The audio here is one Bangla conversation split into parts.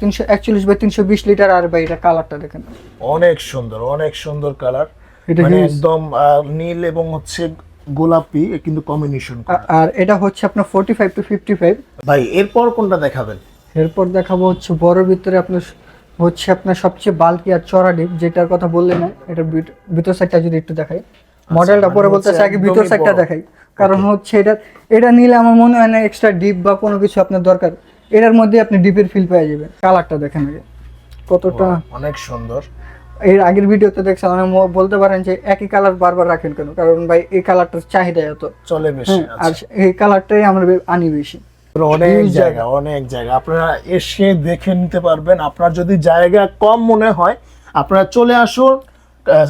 তিনশো একচল্লিশ বাই তিনশো বিশ লিটার আর ভাই এটা কালারটা দেখেন। অনেক সুন্দর অনেক সুন্দর কালার। মানে একদম নীল এবং হচ্ছে গোলাপি কিন্তু কম্বিনেশন আর এটা হচ্ছে আপনার forty five two fifty five ভাই এরপর কোনটা দেখাবেন? এরপর দেখাবো হচ্ছে বড় ভিতরে আপনার হচ্ছে আপনার সবচেয়ে বাল্কি আর চড়া ডিপ যেটার কথা বললে না এটা ভিত- ভিতর সাইডটা যদি একটু দেখাই। মডেলটা মানে পরে বলতে বলতেছে আগে ভিতর সাইডটা। দেখাই। কারণ হচ্ছে এটা এটা নিলে আমার মনে হয় না এক্সট্রা ডিপ বা কোনো কিছু আপনার দরকার। এটার মধ্যে আপনি ডিপের ফিল পেয়ে যাবেন। কালারটা দেখেন আগে। কতটা অনেক সুন্দর। এর আগের ভিডিওতে দেখছেন অনেক ম- বলতে পারেন যে একই কালার বারবার রাখেন কেন? কারণ ভাই এই কালারটার চাহিদা এত। চলে বেশি হ্যাঁ আর আচ্ছা। এই কালারটাই আমরা আনি বেশি। অনেক জায়গা। অনেক জায়গা। আপনারা এসে দেখে নিতে পারবেন। আপনার যদি জায়গা কম মনে হয় আপনারা চলে আসুন।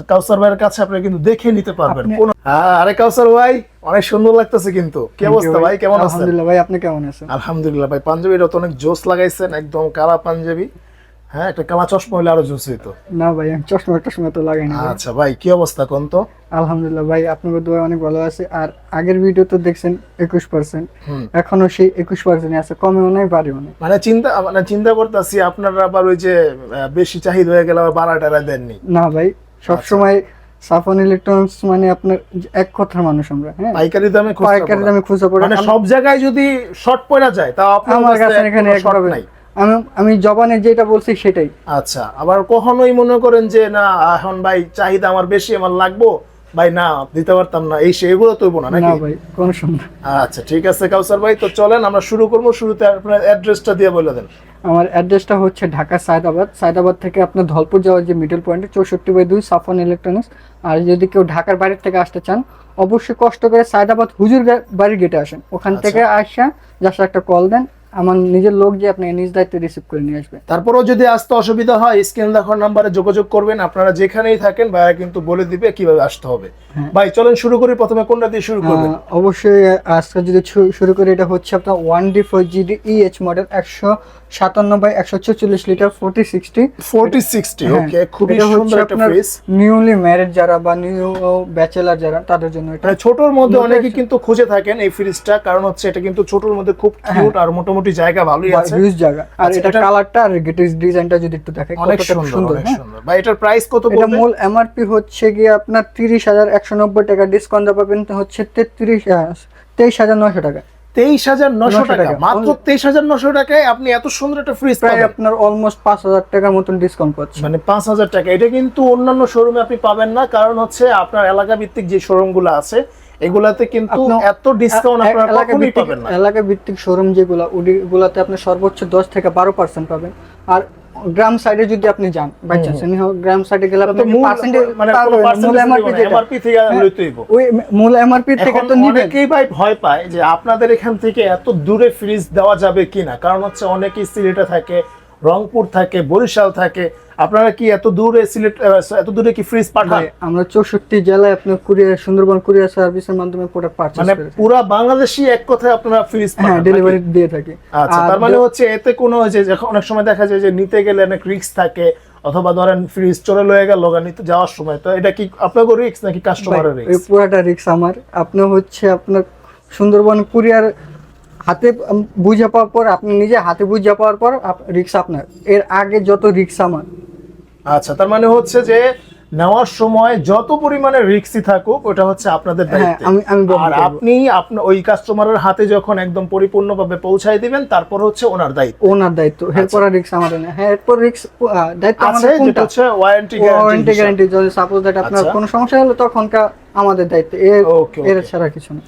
কাউসার ভাইয়ের কাছে আপনারা কিন্তু দেখে নিতে পারবেন। আপনি- হ্যাঁ, আরে কাউসার ভাই অনেক সুন্দর লাগতেছে কিন্তু। কি অবস্থা ভাই। কেমন আছেন? আলহামদুলিল্লাহ ভাই আপনি কেমন আছেন? আলহামদুলিল্লাহ ভাই পাঞ্জাবিটা তো অনেক জোস লাগাইছেন একদম কালা পাঞ্জাবি। হ্যাঁ একটা কালা চশমা হলে আরও জোস হইতো। না ভাই আমি চশমা টশমা তো লাগাই না আচ্ছা ভাই কি অবস্থা কোন তো? আলহামদুলিল্লাহ ভাই আপনাদের দোয়া অনেক ভালো আছে। আর আগের ভিডিও তো দেখছেন একুশ পার্সেন্ট এখনও সেই একুশ পার্সেন্ট আছে কমেও নাই বাড়িও নাই মানে চিন্তা মানে চিন্তা করতেছি আপনারা আবার ওই যে বেশি চাহিদা হয়ে গেলে আবার বাড়াটারা দেননি। না ভাই সবসময় সাফন ইলেকট্রনিক্স মানে আপনার এক কথার মানুষ আমরা হ্যাঁ? পাইকারি দামে খুচরা পাইকারি দামে খুঁজে পড়ে। মানে সব জায়গায় যদি শর্ট পড়া যায় তাও আপনার আমার কাছে এখানে এক নাই। আমি আমি জবানে যেটা বলছি সেটাই। আচ্ছা আবার কখনোই মনে করেন যে না এখন ভাই চাহিদা আমার বেশি আমার লাগবো। ভাই না দিতে পারতাম না। এই সেগুলো তৈব না নাকি? ভাই কোনো সময় আচ্ছা ঠিক আছে কাউসার ভাই তো চলেন আমরা শুরু করব। শুরুতে আপনার অ্যাড্রেসটা দিয়ে বলে দেন। আমার অ্যাড্রেসটা হচ্ছে ঢাকা সায়দাবাদ। সায়দাবাদ থেকে আপনার ধলপুর যাওয়ার যে মিডল পয়েন্টে চৌষট্টি বাই দুই সাফন ইলেকট্রনিক্স আর যদি কেউ ঢাকার বাইরের থেকে আসতে চান অবশ্যই কষ্ট করে সায়দাবাদ হুজুর বাড়ির গেটে আসেন। ওখান আচ্ছা। থেকে আসা জাস্ট একটা কল দেন। আমার নিজের লোক যে আপনি নিজ দায়িত্বে রিসিভ করে নিয়ে আসবে। তারপরেও যদি আসতে অসুবিধা হয় স্ক্রিন দেখার নাম্বারে যোগাযোগ করবেন। আপনারা যেখানেই থাকেন ভাইয়া কিন্তু বলে দিবে কীভাবে আসতে হবে। হ্যাঁ। ভাই চলেন শুরু করি প্রথমে কোনটা দিয়ে শুরু করবেন? অবশ্যই আজকে যদি শুরু করি এটা হচ্ছে আপনার one D four GD EH model একশো সাতান্ন বাই একশো চল্লিশ litre forty sixty forty sixty হ্যাঁ, ওকে খুবই সুন্দর একটা ফ্রিজ নিউলি ম্যারেড যারা বা নিউ ব্যাচেলার যারা তাদের জন্য এটা মানে ছোটর মধ্যে অনেকে কিন্তু খুঁজে থাকেন এই ফ্রিজটা কারণ হচ্ছে এটা কিন্তু ছোটর মধ্যে খুব কিউট আর মোটামুটি জায়গা ভালোই আছে। হিউজ জায়গা। আর আচ্ছা, এটা কালারটা আর গেটিস ডিজাইনটা যদি একটু দেখে অনেক সুন্দর অনেক হ্যাঁ? সুন্দর। ভাই এটার প্রাইস কত এটা মূল এমআরপি হচ্ছে গিয়ে আপনার তিরিশ হাজার একশো নব্বই টাকা। ডিসকাউন্ট পাবেন হচ্ছে তেত্রিশ তেইশ হাজার নয়শো টাকা। তেইশ হাজার নশো টাকা। মাত্র তেইশ হাজার নশো টাকায় আপনি এত সুন্দর একটা ফ্রিজ প্রায় আপনার অলমোস্ট পাঁচ হাজার টাকার মতন ডিসকাউন্ট মানে পাঁচ হাজার টাকা। এটা কিন্তু অন্যান্য শোরুমে আপনি পাবেন না কারণ হচ্ছে আপনার এলাকা ভিত্তিক যে শোরুমগুলো আছে এগুলাতে কিন্তু এত ডিসকাউন্ট আপনারা কখনোই পাবেন না। এলাকা ভিত্তিক শোরুম যেগুলো ওগুলাতে আপনি সর্বোচ্চ দশ থেকে বারো পার্সেন্ট পাবেন। আর গ্রাম সাইডে যদি আপনি যান বাই চান্স গ্রাম সাইডে গেলে আপনি তো মূল পার্সেন্টেজ মানে দিব না, MRP থেকে। ওই মূল এমআরপি থেকে তো নিবেন। অনেকেই ভাই ভয় পায় যে আপনাদের এখান থেকে এত দূরে ফ্রিজ দেওয়া যাবে কিনা। কারণ হচ্ছে অনেকেই সিলেটে থাকে রংপুর থাকে বরিশাল থাকে। আপনারা কি এত দূরে সিলেট এত দূরে কি ফ্রিজ পাঠান? ভাই, আমরা চৌষট্টি জেলায় আপনার কুরিয়ার সুন্দরবন কুরিয়ার সার্ভিসের মাধ্যমে প্রোডাক্ট পারচেজ মানে পুরা বাংলাদেশি এক কথায় আপনারা ফ্রিজ হ্যাঁ পাঠান ডেলিভারি দিয়ে থাকি। আচ্ছা তার মানে হচ্ছে এতে কোনো যে অনেক সময় দেখা যায় যে নিতে গেলে অনেক রিস্ক থাকে অথবা ধরেন ফ্রিজ চলে লয়ে গেল নিতে যাওয়ার সময় তো এটা কি আপনার রিস্ক নাকি কাস্টমারের ভাই, এই পুরোটা রিস্ক আমার। আপনি হচ্ছে আপনার সুন্দরবন কুরিয়ার হাতে বুঝে পাওয়ার পর আপনি নিজে হাতে বুঝে পাওয়ার পর রিক্স আপনার। এর আগে যত রিক্স আমার আচ্ছা তার মানে হচ্ছে যে নেওয়ার সময় যত পরিমাণে রিস্কই থাকুক ওটা হচ্ছে আপনাদের হ্যাঁ দায়িত্ব। আর আপনি আপনার ওই কাস্টমারের হাতে যখন একদম পরিপূর্ণভাবে পৌঁছায় দিবেন তারপর হচ্ছে ওনার দায়িত্ব। ওনার দায়িত্ব। এরপর রিক্স আমাদের না হ্যাঁ এরপর রিক্স দায়িত্ব আমাদের যেটা কোনটা? হচ্ছে ওয়ারেন্টি গ্যারান্টি ওয়ারেন্টি গ্যারান্টি যদি সাপোজ দ্যাট আপনার আচ্ছা। কোনো সমস্যা হলো তখনকার আমাদের দায়িত্ব। এর ছাড়া কিছু না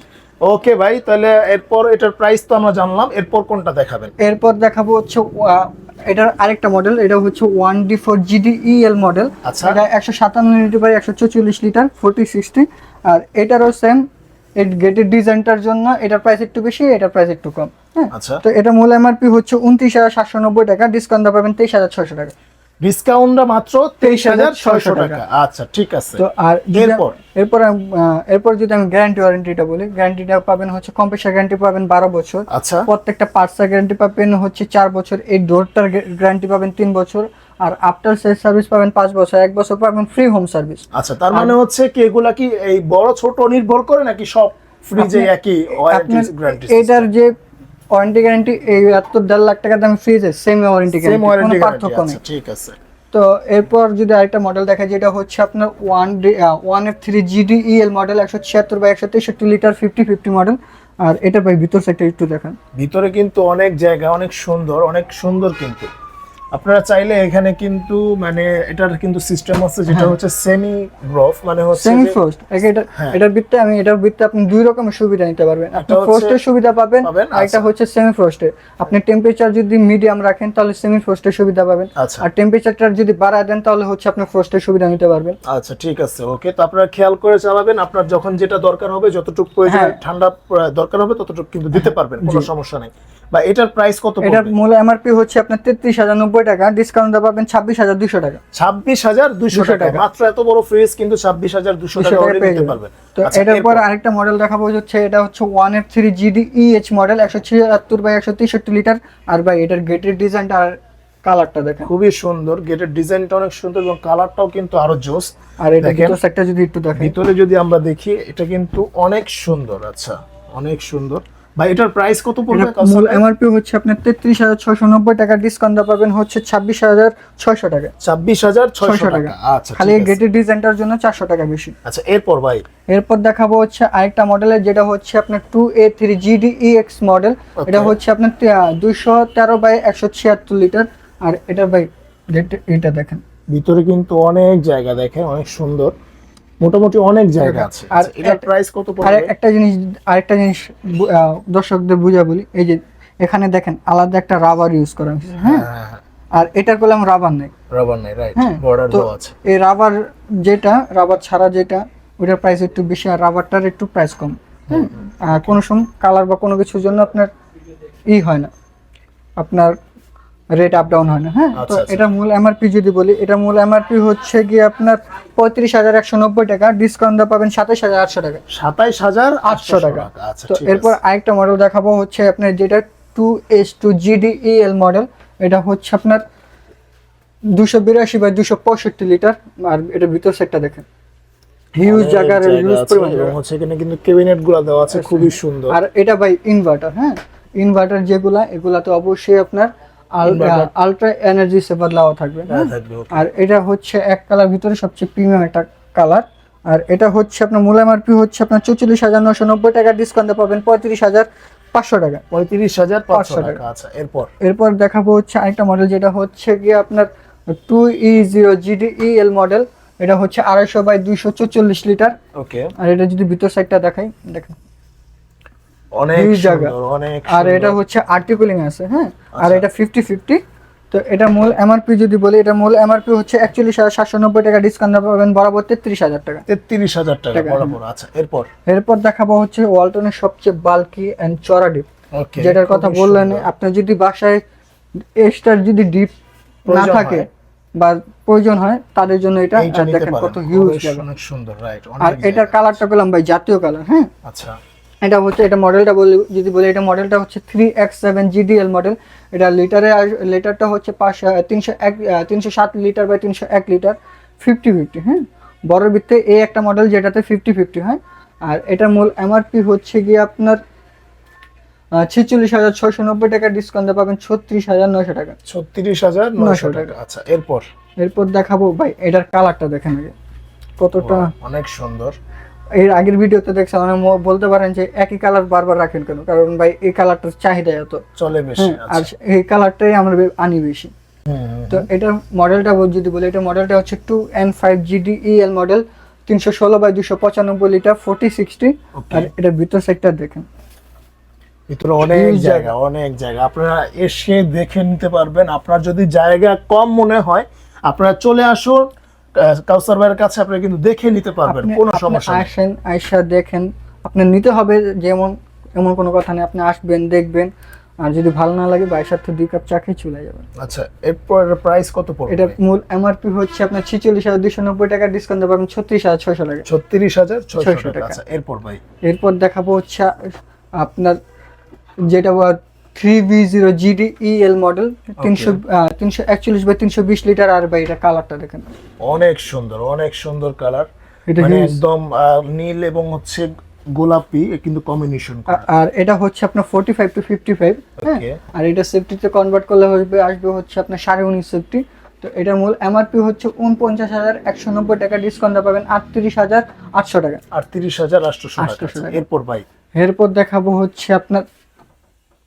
ওকে ভাই তাহলে এরপর এটার প্রাইস তো আমরা জানলাম এরপর কোনটা দেখাবেন? এরপর দেখাবো হচ্ছে এটার আরেকটা মডেল এটা হচ্ছে one D four GD EL model আচ্ছা। এটা একশো সাতান্ন লিটার বাই একশো চৌচল্লিশ লিটার ফোর্টি সিক্সটি আর এটারও সেম এই গেটের ডিজাইনটার জন্য এটার প্রাইস একটু বেশি এটার প্রাইস একটু কম। হ্যাঁ? আচ্ছা। তো এটা মূল এমআরপি হচ্ছে উনত্রিশ হাজার সাতশো নব্বই টাকা ডিসকাউন্ট পাবেন তেইশ হাজার ছয়শো টাকা। ডিসকাউন্টটা মাত্র তেইশ হাজার ছয়শো টাকা। আচ্ছা ঠিক আছে। তো আর এরপর? এরপর এরপর যদি আমি গ্যারান্টি ওয়ারেন্টিটা বলি গ্যারান্টিটা পাবেন হচ্ছে কম্পিউটার গ্যারান্টি পাবেন বারো বছর। আচ্ছা। প্রত্যেকটা পার্টসের গ্যারান্টি পাবেন হচ্ছে চার বছর এই ডোরটার গ্যারান্টি পাবেন তিন বছর। আর আফটার সেল সার্ভিস পাবেন পাঁচ বছর এক বছর পাবেন ফ্রি হোম সার্ভিস আচ্ছা তার মানে হচ্ছে কি এগুলা কি এই বড় ছোট নির্ভর করে নাকি সব ফ্রিজে একই ওয়ারেন্টি গ্যারান্টি এটার যে ওয়ারেন্টি গ্যারান্টি এই এত দেড় লাখ টাকা দাম ফ্রিজে সেম ওয়ারেন্টি সেম গ্যারান্টি কোনো পার্থক্য নেই। আচ্ছা ঠিক আছে। তো এরপর যদি আরেকটা মডেল দেখা যেটা হচ্ছে আপনার one one F three GD EL model একশো ছিয়াত্তর বা একশো তেষট্টি লিটার ফিফটি ফিফটি মডেল আর এটা ভাই ভিতর সাইডটা একটু দেখেন। ভিতরে কিন্তু অনেক জায়গা অনেক সুন্দর অনেক সুন্দর কিন্তু। আপনারা চাইলে এখানে কিন্তু মানে এটার কিন্তু সিস্টেম আছে যেটা হ্যাঁ। হচ্ছে সেমি গ্রফ মানে হচ্ছে সেমি ফ্রোস্ট এটা হ্যাঁ। এটার ভিত্তে আমি এটার ভিত্তে আপনি দুই রকমের সুবিধা নিতে পারবেন। আপনি ফ্রোস্টের সুবিধা পাবেন আর একটা আচ্ছা। হচ্ছে সেমি ফ্রোস্টের আপনি টেম্পারেচার যদি মিডিয়াম রাখেন তাহলে সেমি ফ্রোস্টের সুবিধা পাবেন। আচ্ছা। আর টেম্পারেচারটা যদি বাড়ায় দেন তাহলে হচ্ছে আপনি ফ্রোস্টের সুবিধা নিতে পারবেন। আচ্ছা ঠিক আছে ওকে তো আপনারা খেয়াল করে চালাবেন আপনার যখন যেটা দরকার হবে যতটুকু প্রয়োজন হ্যাঁ। ঠান্ডা দরকার হবে ততটুকু কিন্তু দিতে পারবেন কোনো সমস্যা নেই। বা এটার প্রাইস কত এটার মূল এমআরপি হচ্ছে আপনার তেত্রিশ হাজার নব্বই টাকা ডিসকাউন্ট পাবেন ছাব্বিশ হাজার দুশো টাকা। ছাব্বিশ হাজার 200 টাকা। মাত্র এত বড় ফ্রিজ কিন্তু ছাব্বিশ হাজার দুশো টাকা নিতে পারবেন। তো আচ্ছা, এটার পর? আরেকটা মডেল দেখাবো হচ্ছে এটা হচ্ছে one F three GD EH model একশো ছিয়াত্তর বাই একশো তেষট্টি লিটার আর ভাই এটার গেটের ডিজাইনটা আর কালারটা দেখেন। খুবই সুন্দর। গেটের ডিজাইনটা অনেক সুন্দর এবং কালারটাও কিন্তু আরও জোস। আর এটা। ভিতর যদি একটু দেখেন। ভিতরে যদি আমরা দেখি এটা কিন্তু অনেক সুন্দর। আচ্ছা অনেক সুন্দর। ভাই এটার প্রাইস কত পড়বে মূল এমআরপি হচ্ছে আপনার তেত্রিশ হাজার ছয়শো নব্বই টাকা ডিসকাউন্ট পাবেন হচ্ছে ছাব্বিশ হাজার ছয়শো টাকা। ছাব্বিশ হাজার ছয়শো ছয়শো টাকা। টাকা। আচ্ছা খালি গেটের ডিজাইনটার জন্য চারশো টাকা বেশি। আচ্ছা এরপর ভাই? এরপর দেখাবো হচ্ছে আরেকটা মডেলের যেটা হচ্ছে আপনার two A three GD X model এটা হচ্ছে আপনার দুইশো তেরো বাই একশো ছিয়াত্তর লিটার আর এটা বাই এটা দেখেন। ভিতরে কিন্তু অনেক জায়গা দেখেন অনেক সুন্দর। মোটামুটি অনেক জায়গা আছে। আর আর এটার এটা- প্রাইস কত আর পড়বে একটা জিনিস আরেকটা জিনিস দর্শকদের বুঝা বলি এই যে এখানে দেখেন আলাদা একটা রাবার ইউজ করা হয়েছে হ্যাঁ? হ্যাঁ হ্যাঁ আর এটার করলাম রাবার নেই। রাবার নাই রাইট হ্যাঁ, বর্ডার তো দেওয়া আছে। এই রাবার যেটা রাবার ছাড়া যেটা ওটার প্রাইস একটু বেশি আর রাবারটার একটু প্রাইস কম হ্যাঁ? আর কোনো সময় কালার বা কোনো কিছুর জন্য আপনার ই হয় না। আপনার রেট আপ ডাউন হয় না হ্যাঁ? তো আচ্ছা, আচ্ছা। এটা মূল এমআরপি যদি বলি এটা মূল এমআরপি হচ্ছে গিয়ে আপনার পঁয়ত্রিশ হাজার একশো নব্বই টাকা ডিসকাউন্ট পাবেন সাতাশ হাজার আটশো টাকা। সাতাইশ হাজার আটশো টাকা আচ্ছা তো এরপর আরেকটা মডেল দেখাবো হচ্ছে আপনার যেটা two S two GD L model এটা হচ্ছে আপনার দুশো বিরাশি বাই দুশো পঁয়ষট্টি লিটার আর এটা ভিতর সেটটা দেখেন। হিউজ জায়গার হিউজ পরিমাণ এখানে কিন্তু ক্যাবিনেটগুলো দেওয়া আছে খুবই সুন্দর। আর এটা ভাই ইনভার্টার হ্যাঁ? ইনভার্টার যেগুলা এগুলা তো অবশ্যই আপনার। আলট্রা এনার্জি সেভার দেওয়া থাকবে হ্যাঁ, আর এটা হচ্ছে এক কালার ভিতরে সবচেয়ে প্রিমিয়াম একটা কালার আর এটা হচ্ছে আপনার মূল এমআরপি হচ্ছে আপনার চৌচল্লিশ হাজার নশো নব্বই টাকা ডিসকাউন্টে পাবেন পঁয়ত্রিশ হাজার পাঁচশো টাকা। পঁয়ত্রিশ হাজার পাঁচশো টাকা আচ্ছা এরপর? এরপর দেখাবো হচ্ছে আরেকটা মডেল যেটা হচ্ছে গিয়ে আপনার two E zero GD L model এটা হচ্ছে আড়াইশো বাই দুইশো চল্লিশ লিটার। ওকে আর এটা যদি ভিতর সাইডটা দেখাই দেখেন। অনেক জায়গা। আর এটা হচ্ছে আর্টিকুলিং আছে হ্যাঁ? আর আচ্ছা। এটা ফিফটি ফিফটি তো এটা মূল এমআরপি যদি বলি এটা মূল এমআরপি হচ্ছে একচল্লিশ হাজার সাতশো নব্বই টাকা ডিসকাউন্ট পাবেন বরাবর তেত্রিশ হাজার টাকা। তেত্রিশ হাজার টাকা বরাবর আচ্ছা এরপর? এরপর দেখাবো হচ্ছে ওয়ালটনের সবচেয়ে বাল্কি অ্যান্ড চড়া ডিপ যেটার কথা বললেন আপনি যদি বাসায় এক্সট্রা যদি ডিপ না থাকে বা প্রয়োজন হয় তাদের জন্য এটা দেখেন কত হিউজ অনেক সুন্দর রাইট আর এটার কালারটা পেলাম ভাই জাতীয় কালার হ্যাঁ? আচ্ছা। এটা হচ্ছে এটা মডেলটা বলি যদি বলি এটা মডেলটা হচ্ছে three X seven GDL model এটা লিটারে লিটারটা হচ্ছে পাঁচ তিনশো এক তিনশো সাত লিটার বাই তিনশো এক লিটার ফিফটি ফিফটি হ্যাঁ? বড় বৃত্তে এই একটা মডেল যেটাতে ফিফটি ফিফটি হয়? আর এটার মূল এমআরপি হচ্ছে গিয়ে আপনার ছেচল্লিশ হাজার ছয়শো নব্বই টাকা ডিসকাউন্টে পাবেন ছত্রিশ হাজার নয়শো টাকা। ছত্রিশ হাজার 900 টাকা। আচ্ছা এরপর? এরপর দেখাবো ভাই এটার কালারটা দেখেন আগে। কতটা অনেক সুন্দর। এর আগের ভিডিওতে দেখছেন অনেক ম- বলতে পারেন যে একই কালার বারবার রাখেন কেন? কারণ ভাই এই কালারটার চাহিদা এত। চলে বেশি হ্যাঁ আর আচ্ছা। এই কালারটাই আমরা আনি বেশি। তো এটার মডেলটা যদি বলি এটা মডেলটা হচ্ছে two N five GD EL model তিনশো ষোলো বাই দুশো পঁচানব্বই লিটার ফোর্টি সিক্সটি. আর এটার ভিতর সাইডটা দেখেন। ভিতরে অনেক জায়গা। অনেক জায়গা। আপনারা এসে দেখে নিতে পারবেন। আপনার যদি জায়গা কম মনে হয় আপনারা চলে আসুন কাউসার ভাইয়ের কাছে আপনারা কিন্তু দেখে নিতে পারবেন কোনো সমস্যা আসেন আইসা দেখেন আপনার নিতে হবে যেমন এমন কোনো কথা নেই আপনি আসবেন দেখবেন আর যদি ভালো না লাগে বাইশ সাথে দুই কাপ চা খেয়ে চলে যাবেন। আচ্ছা এরপর প্রাইস কত পড়বে? এটার মূল এমআরপি হচ্ছে আপনার ছিচল্লিশ হাজার দুশো নব্বই টাকা ডিসকাউন্ট পাবেন ছত্রিশ হাজার ছয়শো টাকা। ছত্রিশ হাজার ছয়শো টাকা। টাকা। আচ্ছা এরপর ভাই? এরপর দেখাবো হচ্ছে আপনার যেটা three V zero GD EL model তিনশো তিনশো একচল্লিশ বাই তিনশো বিশ লিটার আর বা এটা কালারটা দেখেন। অনেক সুন্দর অনেক সুন্দর কালার এটা মানে একদম নীল এবং হচ্ছে গোলাপি কিন্তু কম্বিনেশন আর এটা হচ্ছে আপনার forty five two fifty five. আর এটা সেফটিতে কনভার্ট করলে হবে আসবে হচ্ছে আপনার সাড়ে উনিশ সেফটি তো এটার মূল এমআরপি হচ্ছে উনপঞ্চাশ হাজার একশো নব্বই টাকা ডিসকাউন্ট পাবেন আটত্রিশ হাজার আটশো টাকা। আটত্রিশ হাজার 800 টাকা। এরপর ভাই? এরপর দেখাবো হচ্ছে আপনার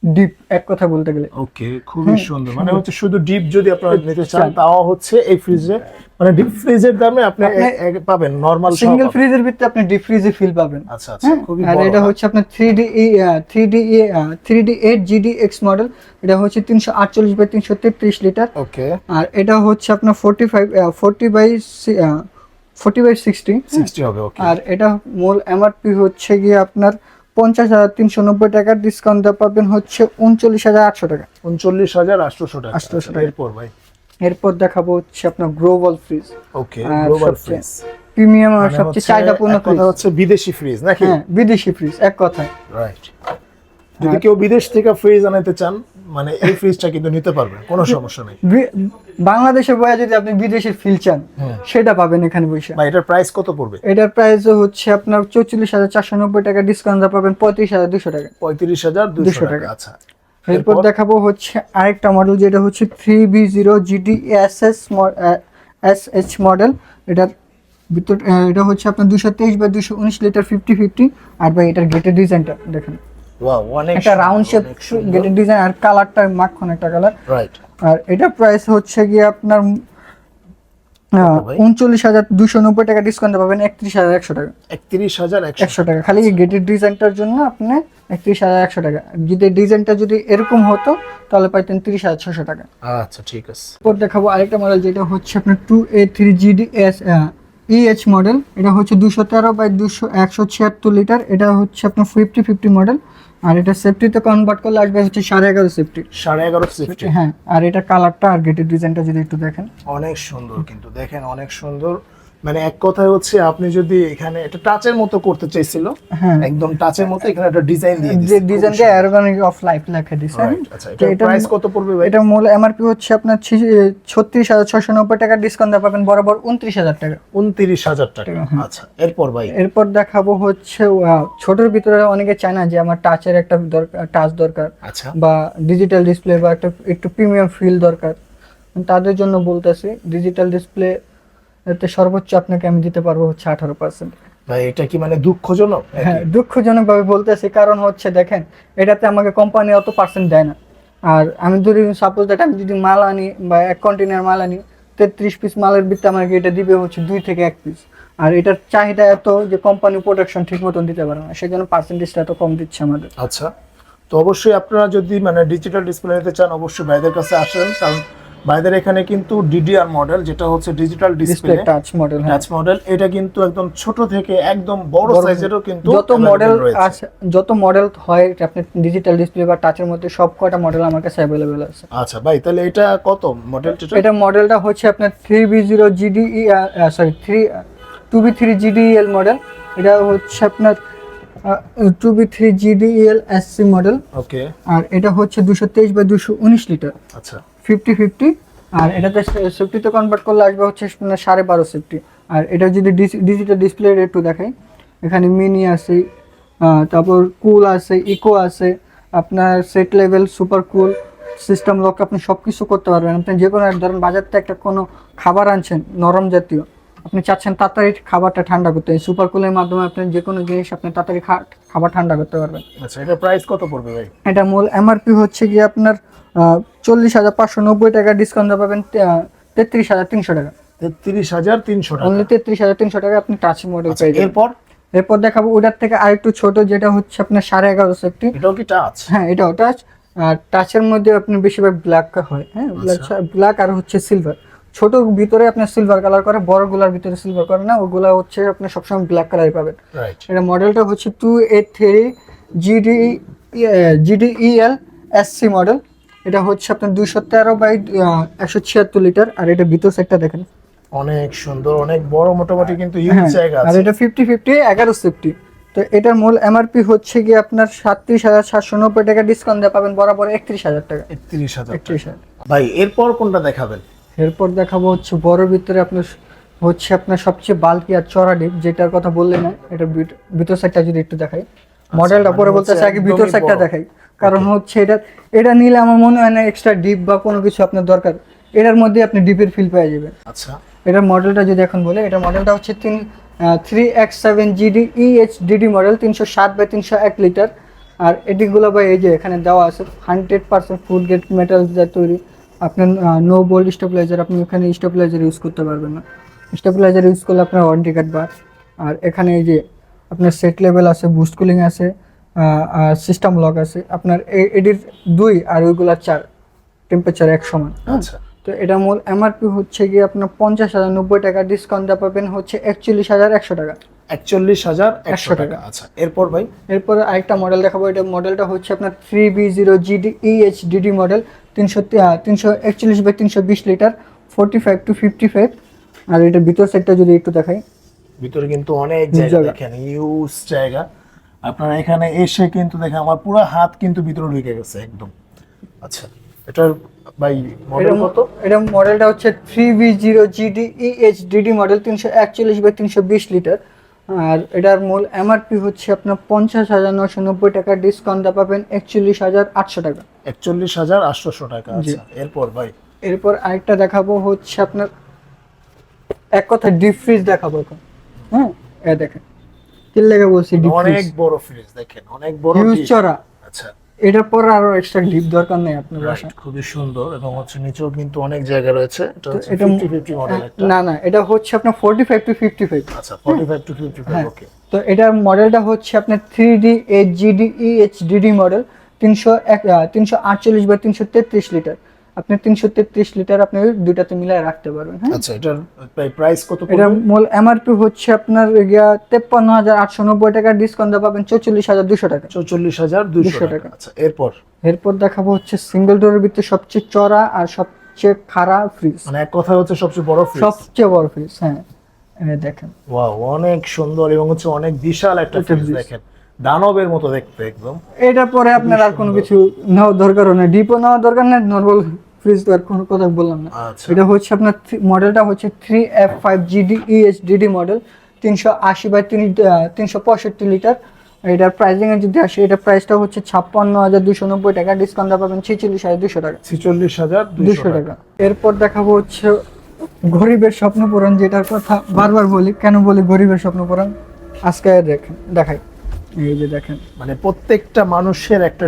ডিপ এক কথা বলতে গেলে। ওকে খুবই সুন্দর। মানে হচ্ছে শুধু ডিপ যদি আপনারা নিতে চান। তাও হচ্ছে এই ফ্রিজে। মানে ডিপ ফ্রিজের দামে আপনি পাবেন নরমাল সিঙ্গেল ফ্রিজের ভিতরে আপনি ডিপ ফ্রিজে ফিল পাবেন। আচ্ছা আচ্ছা হ্যাঁ? খুবই আর এটা হচ্ছে আপনার three D three D three D eight GD X model এটা হচ্ছে তিনশো আটচল্লিশ বাই তিনশো তেত্রিশ লিটার ওকে। আর এটা হচ্ছে আপনার forty five forty by forty by sixty 60 হবে ওকে। আর এটা মূল এমআরপি হচ্ছে গিয়ে আপনার পঞ্চাশ হাজার তিনশো নব্বই টাকার ডিসকাউন্ট দেওয়া পাবেন হচ্ছে উনচল্লিশ হাজার আটশো টাকা। উনচল্লিশ হাজার আটশোশো টাকা। 800 আচ্ছা, টাকা। এরপর ভাই? এরপর দেখাবো হচ্ছে আপনার global fridge okay global fridge premium আর সবচেয়ে চাহিদাপূর্ণ ফ্রিজ কথা হচ্ছে বিদেশি ফ্রিজ নাকি? হ্যাঁ বিদেশি ফ্রিজ এক কথায়। রাইট যদি কেউ বিদেশ থেকে ফ্রিজ আনাতে চান মানে এই ফ্রিজটা কিন্তু নিতে পারবেন কোনো সমস্যা নেই। বি- বাংলাদেশে বয়ে যদি আপনি বিদেশের ফিল চান হ্যাঁ। সেটা পাবেন এখানে বসে। বা এটার প্রাইস কত পড়বে? এটার প্রাইস হচ্ছে আপনার চৌচল্লিশ হাজার চারশো নব্বই টাকা ডিসকাউন্ট পাবেন পঁয়ত্রিশ হাজার দুশো টাকা। পঁয়ত্রিশ হাজার দুশো টাকা। আচ্ছা। এরপর দেখাবো হচ্ছে আরেকটা মডেল যেটা হচ্ছে three B zero GD S S S H model এটার ভিতর এটা হচ্ছে আপনার দুশো তেইশ বা দুশো উনিশ লিটার ফিফটি ফিফটি আর ভাই এটার গেটের ডিজাইনটা দেখেন। ওয়াও অনেক একটা রাউন্ড শেপ গেটের ডিজাইন আর কালারটা মাখন একটা কালার রাইট আর এটা প্রাইস হচ্ছে গিয়ে আপনার উনচল্লিশ হাজার দুশো নব্বই টাকা ডিসকাউন্ট পাবেন একত্রিশ হাজার একশো টাকা। একত্রিশ হাজার একশো টাকা। খালি গেটের ডিজাইনটার জন্য আপনি একত্রিশ হাজার একশো টাকা। যদি ডিজাইনটা যদি এরকম হতো তাহলে পাইতেন তিরিশ হাজার ছশো টাকা। আচ্ছা ঠিক আছে। এরপর দেখাবো আরেকটা মডেল যেটা হচ্ছে আপনার two A three GD S EH model এটা হচ্ছে দুশো তেরো বাই দুশো একশো ছিয়াত্তর লিটার এটা হচ্ছে আপনার ফিফটি ফিফটি মডেল আর এটা সেফটিতে কনভার্ট করলে আসবে হচ্ছে সাড়ে এগারো সেফটি সাড়ে এগারো সেফটি হ্যাঁ আর এটা কালারটা আর গেটের ডিজাইনটা যদি একটু দেখেন। অনেক সুন্দর কিন্তু দেখেন অনেক সুন্দর। মানে এক কথায় হচ্ছে আপনি যদি এখানে এটা টাচের মতো করতে চাইছিল হ্যাঁ। একদম টাচের মতো এখানে একটা ডিজাইন দিয়ে যে দিয়েছে। ডিজাইন দিয়ে অ্যারোগনিক অফ লাইফ লেখা দিছে। হ্যাঁ? আচ্ছা এটা প্রাইস কত পড়বে ভাই? এটা মূল এমআরপি হচ্ছে আপনার ছত্রিশ হাজার ছশো নব্বই টাকার ডিসকাউন্ট পাবেন বরাবর উনত্রিশ হাজার টাকা। উনত্রিশ হাজার টাকা। আচ্ছা এরপর ভাই? এরপর দেখাবো হচ্ছে ছোটর ভিতরে অনেকে চায় না যে আমার টাচের একটা দরকার টাচ দরকার। আচ্ছা। বা ডিজিটাল ডিসপ্লে বা একটা একটু প্রিমিয়াম ফিল দরকার। তাদের জন্য বলতেছি ডিজিটাল ডিসপ্লে এতে সর্বোচ্চ আপনাকে আমি দিতে পারব হচ্ছে আঠারো পার্সেন্ট ভাই এটা কি মানে দুঃখজনক হ্যাঁ দুঃখজনকভাবে বলতেছি কারণ হচ্ছে দেখেন এটাতে আমাকে কোম্পানি অত পার্সেন্ট দেয় না। আর আমি যদি সাপোজ দ্যাট আমি যদি মাল আনি বা এক কন্টেনার মাল আনি তেত্রিশ পিস মালের ভিত্তি আমাকে এটা দিবে হচ্ছে দুই থেকে এক পিস আর এটার চাহিদা এত যে কোম্পানি প্রোডাকশন ঠিক মতন দিতে পারে না সেই জন্য পার্সেন্টেজটা এত কম দিচ্ছে আমাদের। আচ্ছা তো অবশ্যই আপনারা যদি মানে ডিজিটাল ডিসপ্লে নিতে চান অবশ্যই ভাইদের কাছে আসেন কারণ ভাইদের এখানে কিন্তু ডিডিআর মডেল যেটা হচ্ছে digital display touch model touch model এটা কিন্তু একদম ছোট থেকে একদম বড় সাইজেরও কিন্তু যত মডেল। আছে যত মডেল হয় আপনি ডিজিটাল ডিসপ্লে বা টাচের মধ্যে সব কয়টা মডেল আমার কাছে অ্যাভেলেবেল আছে। আচ্ছা ভাই তাহলে এটা কত মডেলটা এটা মডেলটা হচ্ছে আপনার three B zero GD sorry three two B three GDL model এটা হচ্ছে আপনার two B three GDL SC model okay আর এটা হচ্ছে দুশো তেইশ বা দুশো উনিশ লিটার আচ্ছা। ফিফটি ফিফটি, আর এটাতে সেফটিতে কনভার্ট করলে আসবে হচ্ছে সাড়ে বারো সেফটি। আর এটা যদি ডিজিটাল ডিসপ্লে একটু দেখাই, এখানে মিনি আছে তারপর কুল আছে ইকো আছে, আপনার set level super cool system lock আপনি সব কিছু করতে পারবেন। আপনি যে কোনো ধরেন বাজার থেকে একটা কোনো খাবার আনছেন, নরম জাতীয় আপনি চাচ্ছেন তাড়াতাড়ি খাবারটা ঠান্ডা করতে সুপার কুলের মাধ্যমে আপনি যে কোনো জিনিস আপনি তাড়াতাড়ি খাবার ঠান্ডা করতে পারবেন। আচ্ছা এটা প্রাইস কত পড়বে ভাই? এটা মূল এমআরপি হচ্ছে গিয়ে আপনার চল্লিশ হাজার পাঁচশো নব্বই টাকা ডিসকাউন্ট পাবেন তেত্রিশ হাজার তিনশো টাকা। তেত্রিশ হাজার তিনশো টাকা। অনলি তেত্রিশ হাজার তিনশো টাকা আপনি টাচ মডেল আচ্ছা, যাবেন। এরপর? এরপর দেখাবো ওটার থেকে আরেকটু ছোট যেটা হচ্ছে আপনার সাড়ে এগারো সেফটি এটাও কি টাচ হ্যাঁ এটাও টাচ আর টাচের মধ্যে আপনি বেশিরভাগ ব্ল্যাক হয় হ্যাঁ ব্ল্যাক ব্ল্যাক আর হচ্ছে সিলভার ছোট ভিতরে আপনার সিলভার কালার করে বড়গুলার ভিতরে সিলভার করে না ওগুলা হচ্ছে আপনি সবসময় ব্ল্যাক কালারই পাবেন। এটা মডেলটা হচ্ছে two eight three GD GD GDEL SC model এটা হচ্ছে আপনার দুইশো তেরো বাই একশো ছিয়াত্তর লিটার আর এটা ভিতর সাইডটা দেখেন। অনেক সুন্দর অনেক বড় মোটামুটি কিন্তু ইউজ হ্যাঁ, জায়গা আর এটা ফিফটি ফিফটি এগারো সেফটি তো এটার মূল এমআরপি হচ্ছে গিয়ে আপনার সাতত্রিশ হাজার সাতশো নব্বই টাকা ডিসকাউন্ট দিয়ে পাবেন বরাবর একত্রিশ হাজার টাকা। একত্রিশ হাজার একত্রিশ হাজার। ভাই এরপর কোনটা দেখাবেন? এরপর দেখাবো হচ্ছে বড় ভিতরে আপনার হচ্ছে আপনার সবচেয়ে বাল্কি আর চড়া ডিপ যেটার কথা বললেন না এটা ভিতর সাইডটা যদি একটু দেখাই। মডেলটা মানে পরে হচ্ছে বলতেছে আগে ভিতর সাইডটা। দেখাই। কারণ হচ্ছে এটা এটা নিলে আমার মনে হয় না এক্সট্রা ডিপ বা কোনো কিছু আপনার দরকার। এটার মধ্যে আপনি ডিপের ফিল পেয়ে যাবেন। আচ্ছা। এটার মডেলটা যদি এখন বলে এটা মডেলটা হচ্ছে তিন three X seven GD EH DD model তিনশো সাত বাই তিনশো এক লিটার আর এটিগুলো বা এই যে এখানে দেওয়া আছে hundred percent food grade metal যা তৈরি। আপনার নো বোল্ড স্টেবিলাইজার আপনি এখানে স্টেবিলাইজার ইউজ করতে পারবেন না। স্টেবিলাইজার ইউজ করলে আপনার ওয়ারেন্টি কার্ড বার আর এখানে এই যে আপনার সেট লেভেল আছে বুস্ট কুলিং আছে আর সিস্টেম লক আছে আপনার এ- এটির দুই আর ওইগুলা চার টেম্পারেচার এক সমান। হ্যাঁ? আচ্ছা। তো এটা মূল এমআরপি হচ্ছে গিয়ে আপনার পঞ্চাশ হাজার নব্বই টাকা ডিসকাউন্ট দেওয়া পাবেন হচ্ছে একচল্লিশ হাজার একশো টাকা। একচল্লিশ হাজার একশো টাকা। আচ্ছা এরপর ভাই? এরপরে আরেকটা মডেল দেখাবো এটা মডেলটা হচ্ছে আপনার three B zero GD EH DD model তিনশো তিনশো একচল্লিশ বাই তিনশো বিশ litre forty five two fifty five আর এটা ভিতর সাইডটা যদি একটু দেখাই। ভিতরে কিন্তু অনেক জায়গা। দেখেন ইউজ জায়গা। আপনারা এখানে এসে কিন্তু দেখেন আমার পুরো হাত কিন্তু ভিতরে ঢুকে গেছে একদম। আচ্ছা এটার ভাই মডেল কত? এটা মডেলটা হচ্ছে three B zero GD EH DD model তিনশো একচল্লিশ বাই তিনশো বিশ লিটার আর এটার মূল এমআরপি হচ্ছে আপনার পঞ্চাশ হাজার নশো নব্বই টাকা ডিসকাউন্ট দেওয়া পাবেন একচল্লিশ হাজার আটশো টাকা। একচল্লিশ হাজার আটশোশো টাকা আচ্ছা। এরপর ভাই? এরপর আরেকটা দেখাবো হচ্ছে আপনার এক কথা ডিপ ফ্রিজ দেখাবো এখন। হ্যাঁ এ দেখেন কি লেগে বলছি অনেক বড় ফ্রিজ দেখেন অনেক বড় ফ্রিজ চড়া। আচ্ছা। এটার পর আরও এক্সট্রা ডিপ দরকার নেই আপনার বাসা খুবই সুন্দর এবং হচ্ছে নিচেও কিন্তু অনেক জায়গা রয়েছে। এটা হচ্ছে মডেল একটা। না না এটা হচ্ছে আপনার forty five two fifty five আচ্ছা forty five two fifty five হ্যাঁ ওকে তো এটার মডেলটা হচ্ছে আপনার three D H GD EH DD model তিনশো এক তিনশো আটচল্লিশ বা তিনশো তেত্রিশ লিটার আপনি তিনশো তেত্রিশ লিটার আপনি দুইটাতে মিলাই রাখতে পারবেন হ্যাঁ? আচ্ছা এটার প্রাইস কত পড়বে? মূল এমআরপি হচ্ছে আপনার গিয়া তেপ্পান্ন হাজার আটশো নব্বই টাকা ডিসকাউন্ট পাবেন চৌচল্লিশ হাজার দুশো টাকা। চৌচল্লিশ হাজার দুইশো 200 টাকা। আচ্ছা এরপর? এরপর দেখাবো হচ্ছে সিঙ্গেল ডোরের ভিতরে সবচেয়ে চড়া আর সবচেয়ে খারাপ ফ্রিজ মানে এক কথা হচ্ছে সবচেয়ে বড় ফ্রিজ সবচেয়ে বড় ফ্রিজ হ্যাঁ। দেখেন। ওয়াও অনেক সুন্দর এবং হচ্ছে অনেক বিশাল একটা ফ্রিজ দেখেন। দানবের মতো দেখতে একদম। এটার পরে আপনার আর কোনো কিছু নেওয়ার দরকারও নেই ডিপো নেওয়ার দরকার নেই নর্মাল ফ্রিজ তো আর কোনো কথা বললাম না। আচ্ছা। এটা হচ্ছে আপনার মডেলটা হচ্ছে three F five GD ES DD model তিনশো আশি বাই তিন তিনশো পঁয়ষট্টি লিটার এটার প্রাইসিং এ যদি আসে এটা প্রাইসটা হচ্ছে ছাপ্পান্ন হাজার দুশো নব্বই টাকা। ডিসকাউন্ট পাবেন ছেচল্লিশ হাজার দুশো টাকা। ছিচল্লিশ হাজার দুশো টাকা। এরপর দেখাবো হচ্ছে গরিবের স্বপ্ন পূরণ যেটার কথা বারবার বলি। কেন বলি গরিবের স্বপ্ন পূরণ আজকে দেখেন দেখাই। এই যে দেখেন। মানে প্রত্যেকটা মানুষের একটা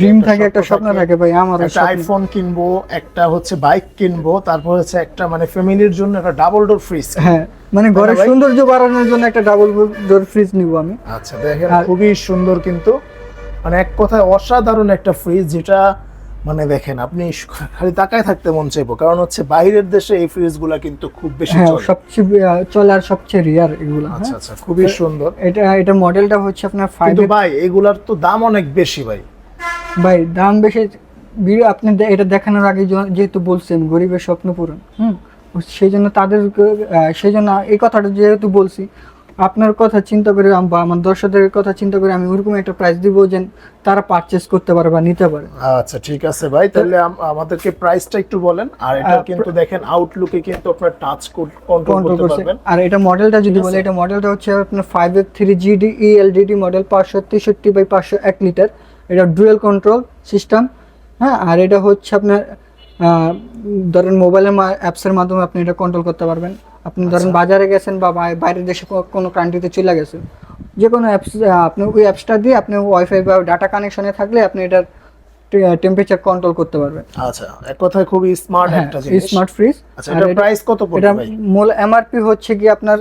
ড্রিম থাকে একটা স্বপ্ন থাকে। ভাই আমার একটা আইফোন কিনবো একটা হচ্ছে বাইক কিনবো তারপর হচ্ছে একটা মানে ফ্যামিলির জন্য একটা ডাবল ডোর ফ্রিজ হ্যাঁ মানে ঘরের সৌন্দর্য বাড়ানোর জন্য একটা ডাবল ডোর ফ্রিজ নিব আমি। আচ্ছা দেখেন খুবই সুন্দর কিন্তু। মানে এক কথায় অসাধারণ একটা ফ্রিজ যেটা মানে দেখেন আপনি খালি তাকায় থাকতে মন চাইব। কারণ হচ্ছে বাইরের দেশে এই ফ্রিজগুলা কিন্তু খুব বেশি হ্যাঁ চলে। সবচেয়ে আহ, চলে আর সবচেয়ে রিয়ার এগুলো আচ্ছা হ্যাঁ? আচ্ছা খুবই সুন্দর। এটা এটা মডেলটা হচ্ছে আপনার ফাইভ কিন্তু ভাই এগুলার তো দাম অনেক বেশি ভাই। ভাই দাম বেশি ভিডিও আপনি এটা দেখানোর আগে যেহেতু বলছেন গরিবের স্বপ্ন পূরণ হুম? সেই জন্য তাদের সেই জন্য এই কথাটা যেহেতু বলছি আপনার কথা চিন্তা করে বা আমার দর্শকদের কথা চিন্তা করে আমি ওরকম একটা প্রাইস দিব যে তারা পারচেস করতে পারে বা নিতে পারে। আচ্ছা ঠিক আছে ভাই। তাহলে আমাদেরকে প্রাইসটা একটু বলেন আর এটা কিন্তু দেখেন আউটলুকে কিন্তু আপনার টাচ কন্ট্রোল কন্ট্রোল করতে পারবেন। আর এটা মডেলটা যদি বলে এটা মডেলটা হচ্ছে আপনার five F three GD ELDD model পাঁচশো তেষট্টি বাই পাঁচশো এক লিটার এটা ডুয়েল কন্ট্রোল সিস্টেম হ্যাঁ? আর এটা হচ্ছে আপনার ধরেন মোবাইলের অ্যাপসের মাধ্যমে আপনি এটা কন্ট্রোল করতে পারবেন। আপনি ধরেন আচ্ছা। বাজারে গেছেন বা বাইরের দেশে কোনো কান্ট্রিতে চলে গেছেন যে কোনো অ্যাপস আপনি ওই অ্যাপসটা দিয়ে আপনি ওয়াইফাই বা ডাটা কানেকশনে থাকলে আপনি এটার টেম্পারেচার কন্ট্রোল করতে পারবেন। আচ্ছা এক কথায় খুবই স্মার্ট হ্যাঁ একটা জিনিস। স্মার্ট ফ্রিজ আচ্ছা এটার প্রাইস কত পড়বে এটা ভাই? মূল এমআরপি হচ্ছে কি আপনার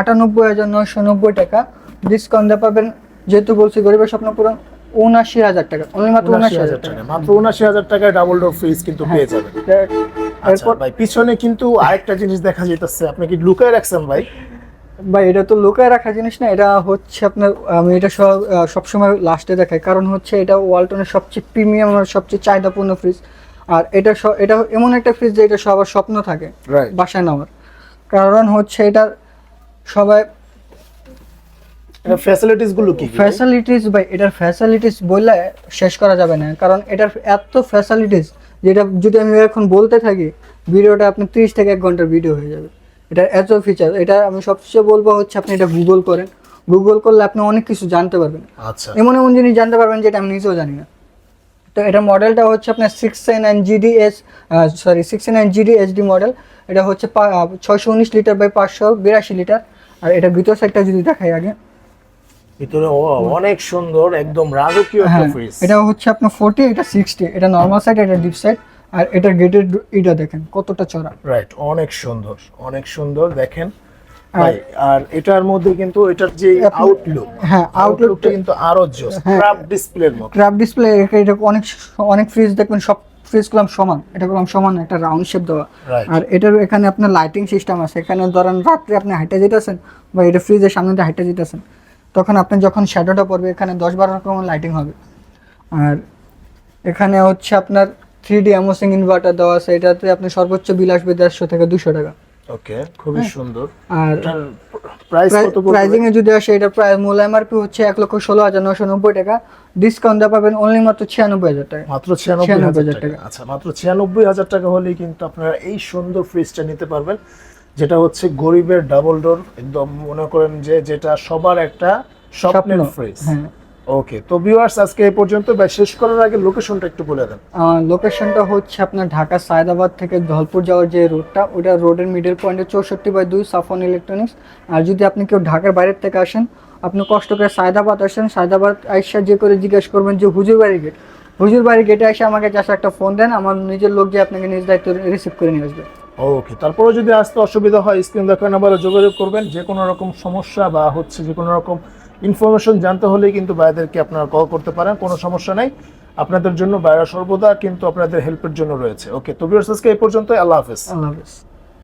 আটানব্বই হাজার নয়শো নব্বই টাকা। ডিসকাউন্ট পাবেন যেহেতু বলছি গরিবের স্বপ্ন পূরণ উনআশি হাজার টাকা। অনলি মাত্র উনআশি হাজার টাকা। মাত্র উনাশি হাজার টাকায় ডাবল ডোর ফ্রিজ কিন্তু পেয়ে যাবেন আচ্ছা এরপর ভাই পিছনে কিন্তু আরেকটা জিনিস দেখা যেতেছে আপনি কি লুকায় রাখছেন ভাই? ভাই এটা তো লোকায় রাখা জিনিস না এটা হচ্ছে আপনার আমি এটা সব সবসময় লাস্টে দেখাই। কারণ হচ্ছে এটা ওয়ালটনের সবচেয়ে প্রিমিয়াম আর সবচেয়ে চাহিদাপূর্ণ ফ্রিজ আর এটা এটা এমন একটা ফ্রিজ যে এটা সবার স্বপ্ন থাকে বাসায় নেওয়ার। কারণ হচ্ছে এটা সবাই ফ্যাসিলিটিসগুলো কি? ফ্যাসিলিটিস ভাই এটার ফ্যাসিলিটিস বললে শেষ করা যাবে না। কারণ এটার এত ফ্যাসিলিটিস যেটা যদি আমি এখন বলতে থাকি ভিডিওটা আপনি তিরিশ থেকে এক ঘণ্টার ভিডিও হয়ে যাবে। এটা এত ফিচার এটা আমি সবচেয়ে বলব হচ্ছে আপনি এটা গুগল করেন। গুগল করলে আপনি অনেক কিছু জানতে পারবেন। আচ্ছা। এমন এমন জিনিস জানতে পারবেন যেটা আমি নিজেও জানি না। তো এটা মডেলটা হচ্ছে আপনার six nine GD S sorry six nine GD HD model এটা হচ্ছে ছয়শো উনিশ লিটার বাই পাঁচশো বিরাশি লিটার আর এটা ভিতর সাইডটা যদি দেখাই আগে। ভিতরে অনেক সুন্দর একদম রাজকীয় একটা হ্যাঁ ফ্রিজ এটা হচ্ছে আপনার ফোর্টি এটা সিক্সটি এটা নর্মাল সাইড এটা ডিপ সাইড আর গেটের এটা দেখেন কতটা চড়া রাইট অনেক সুন্দর অনেক সুন্দর দেখেন। আর- এটার মধ্যে কিন্তু এটার যে আউটলুক হ্যাঁ আউটলুকটা কিন্তু আরও জোস হ্যাঁ। ট্রাপ ডিসপ্লের মতো। ক্রাফ ডিসপ্লে এটা অনেক অনেক ফ্রিজ দেখবেন সব ফ্রিজ গুলাম সমান এটা গুলাম সমান একটা রাউন্ড শেপ দেওয়া. আর এটার এখানে আপনার লাইটিং সিস্টেম আছে এখানে ধরেন রাত্রে আপনি হাইটে যেতেছেন বা এটা ফ্রিজের সামনে হাইটে যেতেছেন তখন আপনি যখন শ্যাডোটা পড়বে এখানে দশ বারো রকম লাইটিং হবে। আর এখানে হচ্ছে আপনার থ্রি ডি অ্যামোসিং ইনভার্টার দেওয়া আছে এটাতে আপনি সর্বোচ্চ বিল আসবে দেড়শো থেকে দুশো টাকা। ওকে খুবই সুন্দর। আর এটার প্রাইস কত প্রাইজিং এ যদি আসে এটা প্রায় মূল এমআরপি হচ্ছে এক লক্ষ ষোলো হাজার নশো নব্বই টাকা। ডিসকাউন্ট দেওয়া পাবেন অনলি মাত্র ছিয়ানব্বই হাজার টাকা। মাত্র ছিয়ানব্বই হাজার টাকা। টাকা। আচ্ছা মাত্র ছিয়ানব্বই হাজার টাকা হলেই কিন্তু আপনারা এই সুন্দর ফ্রিজটা নিতে পারবেন। যেটা হচ্ছে গরিবের ডাবল ডোর একদম মনে করেন যে যেটা সবার একটা স্বপ্নের স্বপ্ন, ফ্রিজ হ্যাঁ। ওকে তো ভিউয়ার্স আজকে এই পর্যন্ত বা শেষ করার আগে লোকেশনটা একটু বলে দেন। লোকেশনটা হচ্ছে আপনার ঢাকা সায়দাবাদ থেকে ধলপুর যাওয়ার যে রোডটা ওটা রোডের মিডল পয়েন্টে চৌষট্টি বাই দুই সাফন ইলেকট্রনিক্স আর যদি আপনি কেউ ঢাকার বাইরের থেকে আসেন আপনি কষ্ট করে সায়দাবাদ আসেন সায়দাবাদ আইসা যে করে জিজ্ঞেস করবেন যে হুজুর বাড়ি গেট হুজুর বাড়ি গেটে এসে আমাকে জাস্ট একটা ফোন দেন আমার নিজের লোক যে আপনাকে নিজ দায়িত্ব রিসিভ করে নিয়ে আসবে। ওকে তারপরে যদি আসতে অসুবিধা হয় স্ক্রিন দেখার নাম্বারে যোগাযোগ করবেন। যে কোনো রকম সমস্যা বা হচ্ছে যে কোনো রকম ইনফরমেশন জানতে হলে কিন্তু ভাইদেরকে আপনারা কল করতে পারেন, কোনো সমস্যা নেই। আপনাদের জন্য বাইরা সর্বদা কিন্তু আপনাদের হেল্পের জন্য রয়েছে। ওকে তো ভিউয়ার্স আজকে এই পর্যন্ত আল্লাহ হাফেজ। আল্লাহ হাফিজ।